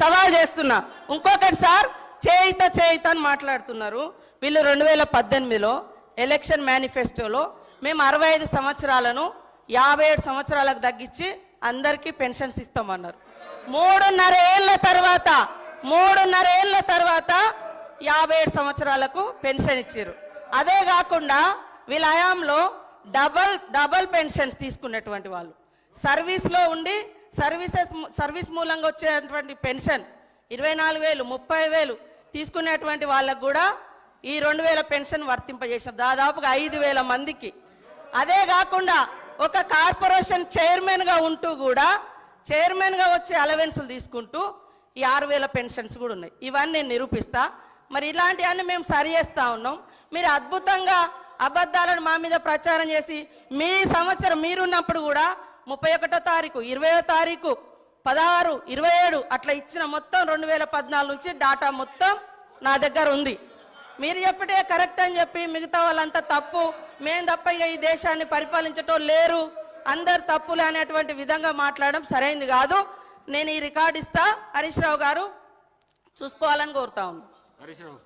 సవాల్ చేస్తున్నా. ఇంకొకటి సార్ చేయిత చేయిత అని మాట్లాడుతున్నారు. వీళ్ళు రెండు వేల పద్దెనిమిదిలో ఎలక్షన్ మేనిఫెస్టోలో మేము అరవై ఐదు సంవత్సరాలను యాభై ఏడు సంవత్సరాలకు తగ్గించి అందరికీ పెన్షన్స్ ఇస్తామన్నారు. మూడున్నర ఏళ్ళ తర్వాత మూడున్నర ఏళ్ళ తర్వాత యాభై ఏడు సంవత్సరాలకు పెన్షన్ ఇచ్చారు అదే కాకుండా వీళ్ళ హయాంలో డబల్ డబల్ పెన్షన్స్ తీసుకున్నటువంటి వాళ్ళు. సర్వీస్లో ఉండి సర్వీసెస్ సర్వీస్ మూలంగా వచ్చేటువంటి పెన్షన్ ఇరవై నాలుగు వేలు ముప్పై వేలు తీసుకునేటువంటి వాళ్ళకు కూడా ఈ రెండు వేల పెన్షన్ వర్తింపజేసిన దాదాపుగా ఐదు వేల మందికి. అదే కాకుండా ఒక కార్పొరేషన్ చైర్మన్గా ఉంటూ కూడా చైర్మన్గా వచ్చే అలవెన్సులు తీసుకుంటూ ఈ ఆరు వేల పెన్షన్స్ కూడా ఉన్నాయి. ఇవన్నీ నేను నిరూపిస్తా. మరి ఇలాంటివన్నీ మేము సరి చేస్తా ఉన్నాం. మీరు అద్భుతంగా అబద్ధాలను మా మీద ప్రచారం చేసి మీ సంవత్సరం మీరున్నప్పుడు కూడా ముప్పై ఒకటో తారీఖు ఇరవయో తారీఖు పదహారు ఇరవై ఏడు అట్లా ఇచ్చిన మొత్తం రెండు వేల పద్నాలుగు నుంచి డాటా మొత్తం నా దగ్గర ఉంది. మీరు చెప్పటే కరెక్ట్ అని చెప్పి మిగతా వాళ్ళంతా తప్పు. మేం తప్ప ఇక ఈ దేశాన్ని పరిపాలించటం లేరు. అందరు తప్పులు అనేటువంటి విధంగా మాట్లాడడం సరైంది కాదు. నేను ఈ రికార్డు ఇస్తా. హరీష్ రావు గారు చూసుకోవాలని కోరుతా ఉన్నాను. హరీష్ రావు.